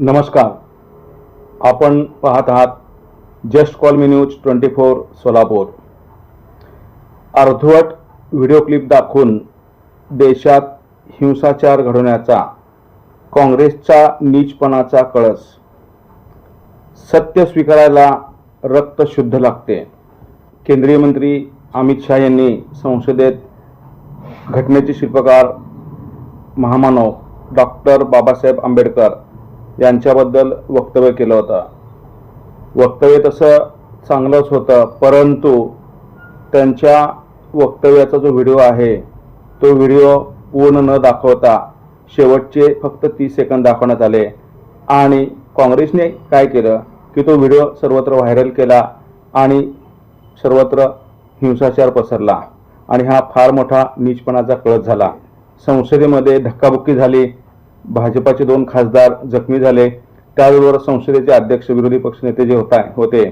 नमस्कार. आपण पाहत आहात just call me news twenty four Solapur. अर्धवट व्हिडिओ क्लिप दाखवून देशात हिंसाचार घडवण्याचा काँग्रेसचा नीचपणाचा कळस. सत्य स्वीकारायला रक्त शुद्ध लागते. केंद्रीय मंत्री अमित शहा यांनी संसदेत घटनेचे शिल्पकार महामानव डॉक्टर बाबासाहेब आंबेडकर यांच्याबद्दल वक्तव्य केलं होतं. वक्तव्य तसं चांगलंच होतं परंतु त्यांच्या वक्तव्याचा जो व्हिडिओ आहे तो व्हिडिओ पूर्ण न दाखवता शेवटचे फक्त तीस सेकंद दाखवण्यात आले. आणि काँग्रेसने काय केलं की तो व्हिडिओ सर्वत्र व्हायरल केला आणि सर्वत्र हिंसाचार पसरला. आणि हा फार मोठा नीचपणाचा कळत झाला. संसदेमध्ये धक्काबुक्की झाली. भाजपाचे दोन खासदार जखमी झाले. त्याचबरोबर संसदेचे अध्यक्ष विरोधी पक्षनेते जे होता होते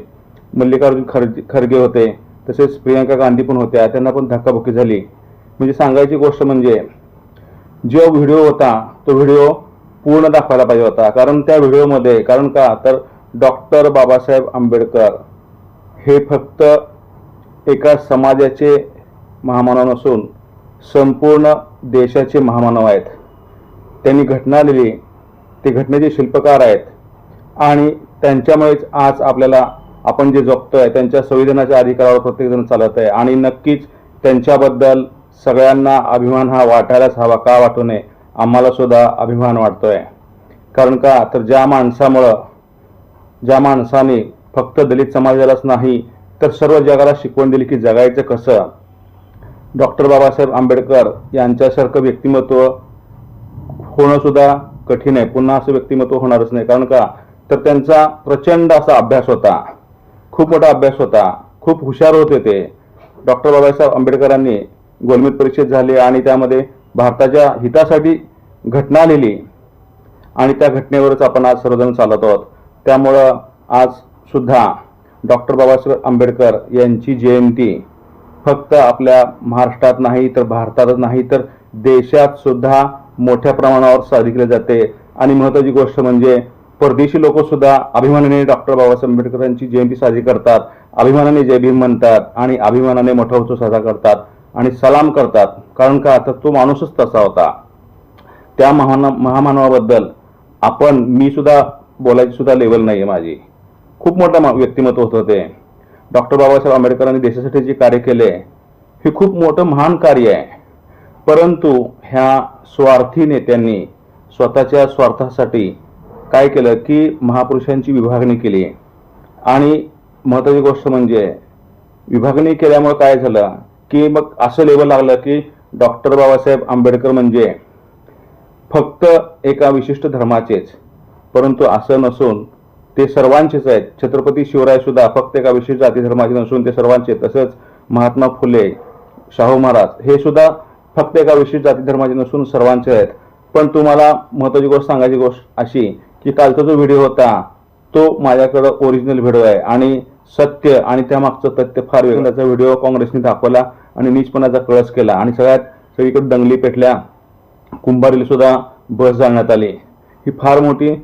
मल्लिकार्जुन खरगे खरगे होते तसेच प्रियंका गांधी पण होत्या. त्यांना पण धक्काबुक्की झाली. म्हणजे सांगायची गोष्ट म्हणजे जो व्हिडिओ होता तो व्हिडिओ पूर्ण दाखवायला पाहिजे होता. कारण त्या व्हिडिओमध्ये कारण का? तर डॉक्टर बाबासाहेब आंबेडकर हे फक्त एका समाजाचे महामानव नसून संपूर्ण देशाचे महामानव आहेत. त्यांनी घटना लिहिली ते घटनेचे शिल्पकार आहेत. आणि त्यांच्यामुळेच आज आपल्याला आपण जे जगतोय त्यांच्या संविधानाच्या अधिकारावर प्रत्येकजण चालत आहे. आणि नक्कीच त्यांच्याबद्दल सगळ्यांना अभिमान हा वाटायलाच हवा. का वाटू नये? आम्हाला सुद्धा अभिमान वाटतोय. कारण का? तर ज्या माणसामुळं ज्या माणसाने फक्त दलित समाजालाच नाही तर सर्व जगाला शिकवण दिली की जगायचं कसं? डॉक्टर बाबासाहेब आंबेडकर यांच्यासारखं व्यक्तिमत्व होणं सुद्धा कठीण आहे. पुन्हा असं व्यक्तिमत्व होणारच नाही. कारण का? तर त्यांचा प्रचंड असा अभ्यास होता. खूप मोठा अभ्यास होता. खूप हुशार होते ते डॉक्टर बाबासाहेब आंबेडकरांनी गोलमेज परीक्षेत झाले आणि त्यामध्ये भारताच्या हितासाठी घटना लिहिली. आणि त्या घटनेवरच आपण आज सर्वजण चालत आहोत. त्यामुळं आज सुद्धा डॉक्टर बाबासाहेब आंबेडकर यांची जयंती फक्त आपल्या महाराष्ट्रात नाही तर भारतातच नाही तर देशात सुद्धा मोठ्या प्रमाणावर साजरी केली जाते. आणि महत्त्वाची गोष्ट म्हणजे परदेशी लोकसुद्धा अभिमानाने डॉक्टर बाबासाहेब आंबेडकरांची जयंती साजरी करतात. अभिमानाने जय भीम म्हणतात आणि अभिमानाने मोठा उत्सव साजरा करतात आणि सलाम करतात. कारण का? तर तो माणूसच तसा होता. त्या महान महामानवाबद्दल आपण मी सुद्धा बोलायची सुद्धा लेवल नाही आहे माझी. खूप मोठं मा- व्यक्तिमत्व होतं ते. डॉक्टर बाबासाहेब आंबेडकरांनी देशासाठी जे कार्य केले हे खूप मोठं महान कार्य आहे. परंतु ह्या स्वार्थी नेत्यांनी स्वतःच्या स्वार्थासाठी काय केलं की महापुरुषांची विभागणी केली. आणि महत्त्वाची गोष्ट म्हणजे विभागणी केल्यामुळे काय झालं की मग असं लेवल लागलं की डॉक्टर बाबासाहेब आंबेडकर म्हणजे फक्त एका विशिष्ट धर्माचेच परंतु असं नसून ते सर्वांचेच आहेत. छत्रपती शिवराय सुद्धा फक्त एका विशिष्ट जाती धर्माचे नसून ते सर्वांचे तसंच महात्मा फुले शाहू महाराज हे सुद्धा फक्त एका विशिष्ट जाती धर्माचे नसून सर्वांचे आहेत. पण तुम्हाला महत्वाची गोष्ट सांगायची गोष्ट अशी की कालचा जो व्हिडिओ होता तो माझ्याकडं ओरिजिनल व्हिडिओ आहे. आणि सत्य आणि त्यामागचं तथ्य फार वेगळं. त्याचा व्हिडिओ काँग्रेसने दाखवला आणि नीचपणाचा कळस केला. आणि सगळ्यात सगळीकडे दंगली पेटल्या कुंभारीला सुद्धा बस जाळण्यात आली. ही फार मोठी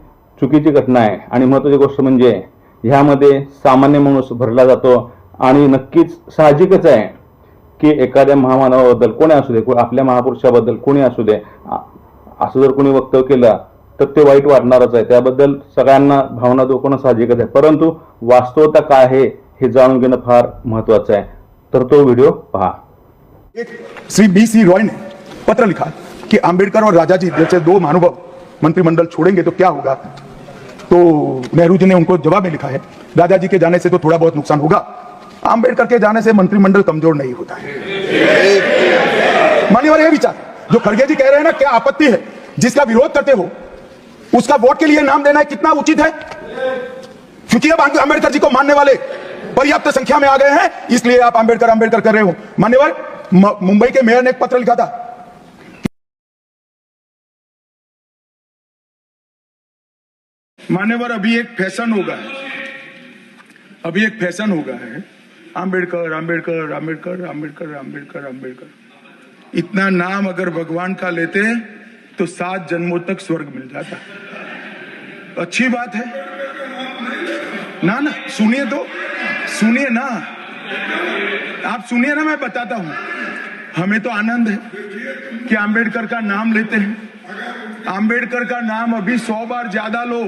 चुकीची घटना आहे. आणि महत्वाची गोष्ट म्हणजे ह्यामध्ये सामान्य माणूस भरला जातो आणि नक्कीच साहजिकच आहे. की एखाद्या महामानवाबद्दल कोणी असू दे आपल्या महापुरुषाबद्दल कोणी असू दे असं जर कोणी वक्तव्य केलं तर ते वाईट वाटणारच आहे. त्याबद्दल सगळ्यांना भावना दुखवणं साहजिकच आहे. परंतु वास्तवता काय आहे हे जाणून घेणं फार महत्वाचं आहे. तर तो व्हिडिओ पहा. एक श्री बी सी रॉय ने पत्र लिखा कि आंबेडकर और राजा जी जैसे दो महानुभव मंत्रिमंडल छोड़ेंगे तो क्या होगा? तो नेहरू जी ने उनको जवाब में लिखा है राजा जी के जाने से तो थोड़ा बहुत नुकसान होगा। अंबेडकर के जाने से मंत्रिमंडल कमज़ोर नहीं होता है। मान्यवर ये विचार, जो खड़गे जी कह रहे हैं ना, क्या आपत्ति है? जिसका विरोध करते हो, उसका वोट के लिए नाम देना है कितना उचित है? क्योंकि अब अंबेडकर जी को मानने वाले पर्याप्त संख्या में आ गए हैं, इसलिए आप अंबेडकर अंबेडकर कर रहे हो। मान्यवर मुंबई के मेयर ने एक पत्र लिखा था। मान्यवर अभी एक फ़ैशन होगा। अभी एक फ़ैशन होगा है। आम्बेडकर आम्बेडकर आम्बेडकर आम्बेडकर आम्बेडकर आम्बेडकर इतना नाम अगर भगवान का लेते तो सात जन्मों तक स्वर्ग मिल जाता। अच्छी बात है। ना ना, सुनिए तो। सुनिए ना। आप सुनिए ना, मैं बताता हूँ। हमें तो आनंद है कि आंबेडकर का नाम लेते हैं। आंबेडकर का नाम अभी सौ बार ज़्यादा लो,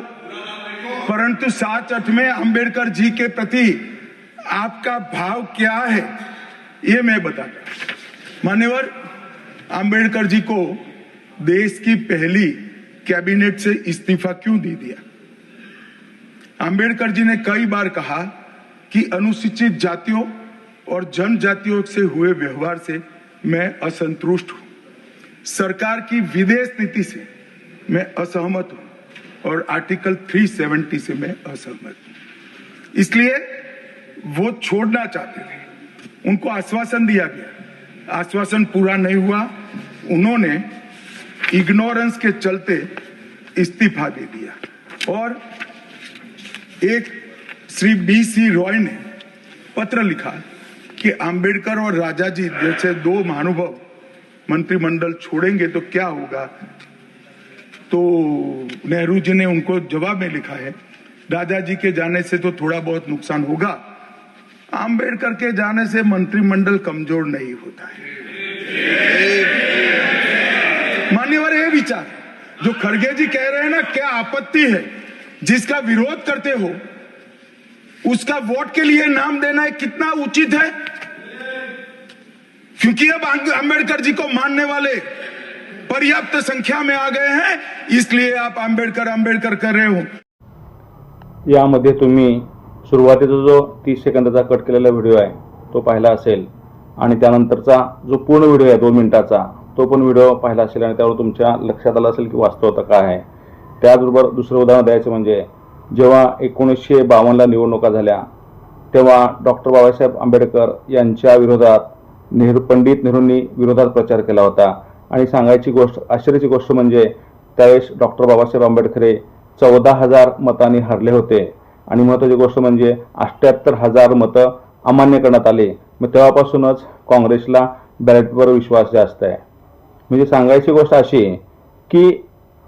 परंतु सात अठ में आंबेडकर जी के प्रति आपका भाव क्या है? ये मैं बताता। मान्यवर, आंबेडकर जी को देश की पहली कैबिनेट से इस्तीफा क्यों दे दिया? आंबेडकर जी ने कई बार कहा कि अनुसूचित जातियों और जनजातियों से हुए व्यवहार से मैं असंतुष्ट हूँ। सरकार की विदेश नीति से मैं असहमत हूँ और आर्टिकल 370 से मैं असहमत हूँ। इसलिए वो छोड़ना चाहते थे। उनको आश्वासन दिया गया। आश्वासन पूरा नहीं हुआ। उन्होंने इग्नोरेंस के चलते इस्तीफा दे दिया। और एक श्री बी सी रॉय ने पत्र लिखा कि आंबेडकर और राजा जी जैसे दो महानुभव मंत्रिमंडल छोड़ेंगे तो क्या होगा? तो नेहरू जी ने उनको जवाब में लिखा है राजा जी के जाने से तो थोड़ा बहुत नुकसान होगा। अंबेडकर के जाने से मंत्रिमंडल कमज़ोर नहीं होता है। मान्यवर, ये विचार, जो खड़गे जी कह रहे हैं ना, क्या आपत्ति है? जिसका विरोध करते हो, उसका वोट के लिए नाम देना है कितना उचित है? क्योंकि अब अंबेडकर जी को मानने वाले पर्याप्त संख्या में आ गए हैं, इसलिए आप अंबेडकर अंबेडकर कर रहे हो। यामध्ये तुम्ही सुरुवातीचा जो तीस सेकंदाचा कट केलेला व्हिडिओ आहे तो पाहिला असेल. आणि त्यानंतरचा जो पूर्ण व्हिडिओ आहे दोन मिनिटाचा तो पण व्हिडिओ पाहिला असेल आणि त्यावर तुमच्या लक्षात आलं असेल की वास्तवता काय आहे. त्याचबरोबर दुसरं उदाहरण द्यायचं म्हणजे जेव्हा एकोणीसशे बावन्नला निवडणुका झाल्या तेव्हा डॉक्टर बाबासाहेब आंबेडकर यांच्या विरोधात नेहरू पंडित नेहरूंनी विरोधात प्रचार केला होता. आणि सांगायची गोष्ट आश्चर्याची गोष्ट म्हणजे त्यावेळेस डॉक्टर बाबासाहेब आंबेडकर हे चौदा हजार मतांनी हरले होते. आणि महत्त्वाची गोष्ट म्हणजे अठ्ठ्याहत्तर हजार मतं अमान्य करण्यात आले. मग तेव्हापासूनच काँग्रेसला बॅलेटवर विश्वास जास्त आहे. म्हणजे सांगायची गोष्ट अशी की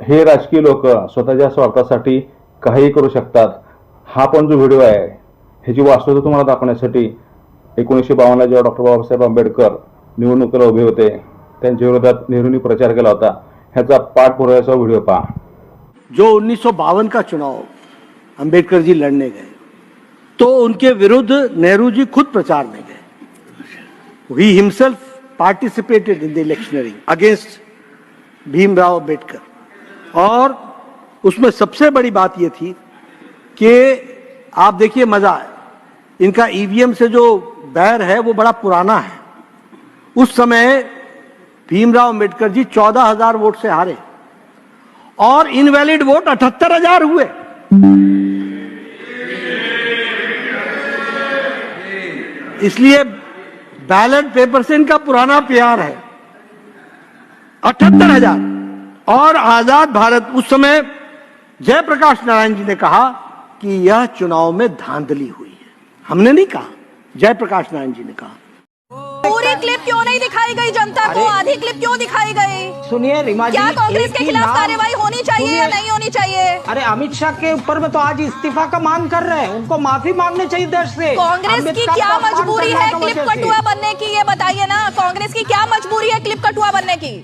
हे राजकीय लोक स्वतःच्या स्वार्थासाठी काहीही करू शकतात. हा पण जो व्हिडिओ आहे ह्याची वास्तवता तुम्हाला दाखवण्यासाठी एकोणीसशे बावन्नला जेव्हा डॉक्टर बाबासाहेब आंबेडकर निवडणुकीला उभे होते त्यांच्या विरोधात नेहरूंनी प्रचार केला होता. ह्याचा पाठपुराव्याचा व्हिडिओ पहा. जो उन्नीस का चुनाव अंबेडकर जी लड़ने गए। तो उनके विरुद्ध नेहरू जी खुद प्रचार में गए। He himself participated in the electioneering against Bhimrao Ambedkar. और उसमें सबसे बड़ी बात यह थी कि आप देखिए मज़ा है। इनका ईवीएम से जो बैर है, वो बड़ा पुराना है। उस समय भीमराव अंबेडकर जी चौदह हज़ार वोट से हारे। और इनवैलिड वोट अठहत्तर हज़ार हुए। इसलिए बैलेट पेपर से इनका पुराना प्यार है। अठहत्तर हज़ार। और आज़ाद भारत, उस समय जयप्रकाश नारायण जी ने कहा कि यह चुनाव में धांधली हुई है। हमने नहीं कहा, जयप्रकाश नारायण जी ने कहा। पूरी क्लिप क्यों नहीं दिखाई गई? जनता को आधी क्लिप क्यों दिखाई गई? सुनिए रिमा जी क्या कांग्रेस के खिलाफ कार्यवाही होनी चाहिए या नहीं होनी चाहिए? अरे अमित शाह के ऊपर में तो आज इस्तीफा का मांग कर रहे हैं। उनको माफ़ी मांगनी चाहिए देश से। कांग्रेस की क्या मजबूरी है क्लिप कटुआ बनने की ये बताइए ना। कांग्रेस की क्या मजबूरी है क्लिप कटुआ बनने की?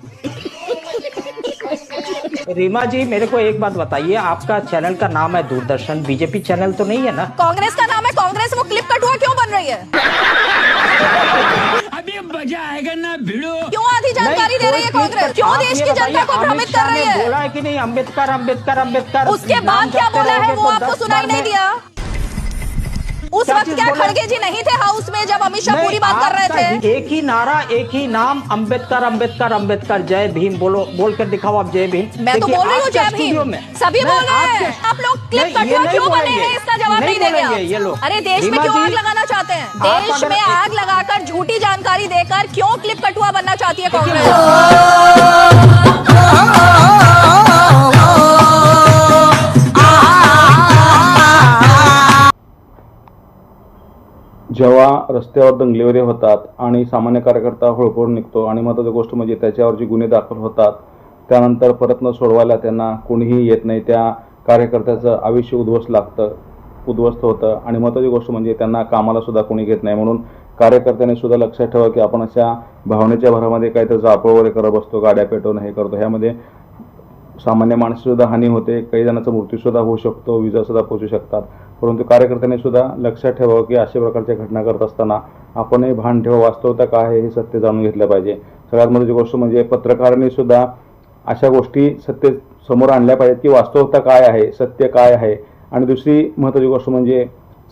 रीमा जी मेरे को एक बात बताइए। आपका चैनल का नाम है दूरदर्शन। बीजेपी चैनल तो नहीं है ना? कांग्रेस का नाम है कांग्रेस। वो क्लिप कटुआ क्यों बन रही है? मजा आएगा ना भिड़ो। क्यों आधी जानकारी दे रही है कांग्रेस? क्यों देश की जनता को भ्रमित कर रही ने है? बोला है कि नहीं? अम्बेडकर अम्बेडकर अम्बेडकर उसके बाद क्या बोला है वो? आपको सुनाई नहीं दिया। उस वक्त क्या खड़गे जी नहीं थे हाउस में जब अमित शाह पूरी बात कर रहे थे? एक ही नारा एक ही नाम अंबेडकर अंबेडकर अंबेडकर जय भीम बोलो बोल कर दिखाओ आप जय भीम। मैं तो बोल रही हूँ जय भीम। सभी बोल रहे हैं। आप लोग क्लिप कटुआ क्यों बने हैं? इसका जवाब नहीं नहीं देंगे ये लोग अरे देश में क्यों आग लगाना चाहते हैं? देश में आग लगाकर झूठी जानकारी देकर क्यों क्लिप कटुआ बनना चाहती है कांग्रेस? जेव्हा रस्त्यावर दंगलीवरी होतात आणि सामान्य कार्यकर्ता होळपळून निघतो आणि महत्त्वाची गोष्ट म्हणजे त्याच्यावर जे गुन्हे दाखल होतात त्यानंतर परत न सोडवायला त्यांना कोणीही येत नाही. त्या कार्यकर्त्याचं आयुष्य उद्ध्वस्त लागतं उद्ध्वस्त होतं आणि महत्त्वाची गोष्ट म्हणजे त्यांना कामाला सुद्धा कोणी घेत नाही. म्हणून कार्यकर्त्यांनी सुद्धा लक्षात ठेवा की आपण अशा भावनेच्या भरामध्ये काहीतरी जापळ वगैरे करत बसतो गाड्या पेटवणं हे करतो. ह्यामध्ये सामान्य माणसाची हानी होते काही जणांचा मृत्यूसुद्धा होऊ शकतो विजासुद्धा पोचू शकतात. परंतु कार्यकर्त्यांनी सुद्धा लक्षात ठेवावं की अशा प्रकारच्या घटना करत असताना आपणही भान ठेवा वास्तवता काय आहे हे सत्य जाणून घेतलं पाहिजे. सगळ्यात महत्त्वाची गोष्ट म्हणजे पत्रकारांनी सुद्धा अशा गोष्टी सत्य समोर आणल्या पाहिजेत की वास्तवता काय आहे सत्य काय आहे. आणि दुसरी महत्त्वाची गोष्ट म्हणजे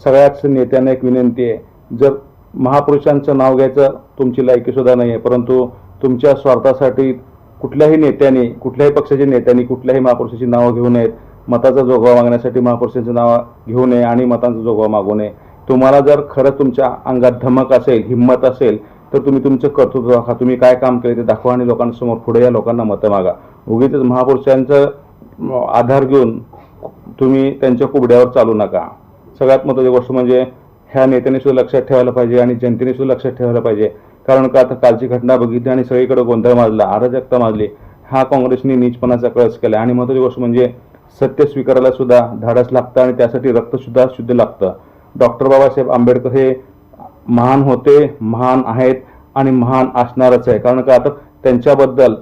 सगळ्याच नेत्यांना एक विनंती आहे जर महापुरुषांचं नाव घ्यायचं तुमची लायकीसुद्धा नाही आहे परंतु तुमच्या स्वार्थासाठी कुठल्याही नेत्याने कुठल्याही पक्षाच्या नेत्यांनी कुठल्याही महापुरुषाची नावं घेऊ नयेत. मताचा जोगवा मागण्यासाठी महापुरुषांचं नाव घेऊ नये आणि मतांचा जोगवा मागू नये. तुम्हाला जर खरंच तुमच्या अंगात धमक असेल हिंमत असेल तर तुम्ही तुमचं कर्तृत्व दाखवा तुम्ही काय काम केले ते दाखवा आणि लोकांसमोर पुढे या लोकांना मतं मागा. उगीच महापुरुषांचं आधार घेऊन तुम्ही त्यांच्या कुबड्यावर चालू नका. सगळ्यात महत्त्वाची गोष्ट म्हणजे ह्या नेत्याने सुद्धा लक्षात ठेवायला पाहिजे आणि जनतेने सुद्धा लक्षात ठेवायला पाहिजे. कारण का आता कालची घटना बघितली आणि सगळीकडे गोंधळ माजला अराजकता माजली. हा काँग्रेसने नीचपणाचा कळस केला. आणि महत्त्वाची गोष्ट म्हणजे सत्य स्वीकारायला सुद्धा धाडस लागतं आणि त्यासाठी रक्तसुद्धा शुद्ध लागतं. डॉक्टर बाबासाहेब आंबेडकर हे महान होते महान आहेत आणि महान असणारच आहे. कारण का? आता त्यांच्याबद्दल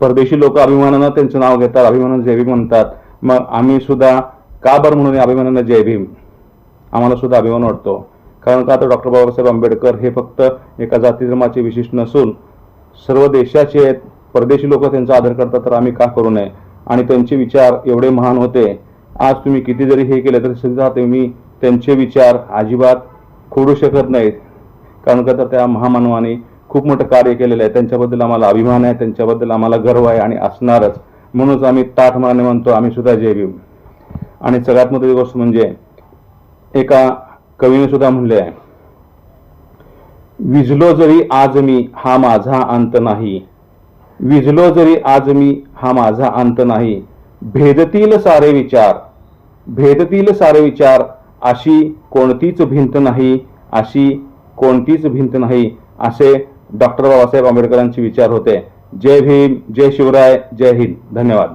परदेशी लोक अभिमानानं त्यांचं नाव घेतात अभिमानानं जय भीम म्हणतात. मग आम्ही सुद्धा का बरं म्हणून अभिमानानं जय भीम? आम्हाला सुद्धा अभिमान वाटतो. कारण का? आता डॉक्टर बाबासाहेब आंबेडकर हे फक्त एका जाती धर्माचे विशिष्ट नसून सर्व देशाचे आहेत. परदेशी लोक त्यांचा आदर करतात तर आम्ही का करू नये? आणि त्यांचे विचार एवढे महान होते. आज तुम्ही किती जरी हे केलं तरी सुद्धा तुम्ही त्यांचे विचार अजिबात खोडू शकत नाहीत. कारण का तर त्या महामानवाने खूप मोठं कार्य केलेलं आहे. त्यांच्याबद्दल आम्हाला अभिमान आहे त्यांच्याबद्दल आम्हाला गर्व आहे आणि असणारच. म्हणूनच आम्ही ताठ मनाने म्हणतो आम्ही सुद्धा जय भीम. आणि सगळ्यात मोठी गोष्ट म्हणजे एका कवीने सुद्धा म्हणले आहे विझलो जरी आज मी हा माझा अंत नाही. विझलो जरी आज मी हा माझा अंत नाही. भेदतील सारे विचार भेदतील सारे विचार अशी कोणतीच भिंत नाही अशी कोणतीच भिंत नाही असे डॉक्टर बाबासाहेब आंबेडकरांचे विचार होते. जय भीम जय शिवराय जय हिंद. धन्यवाद.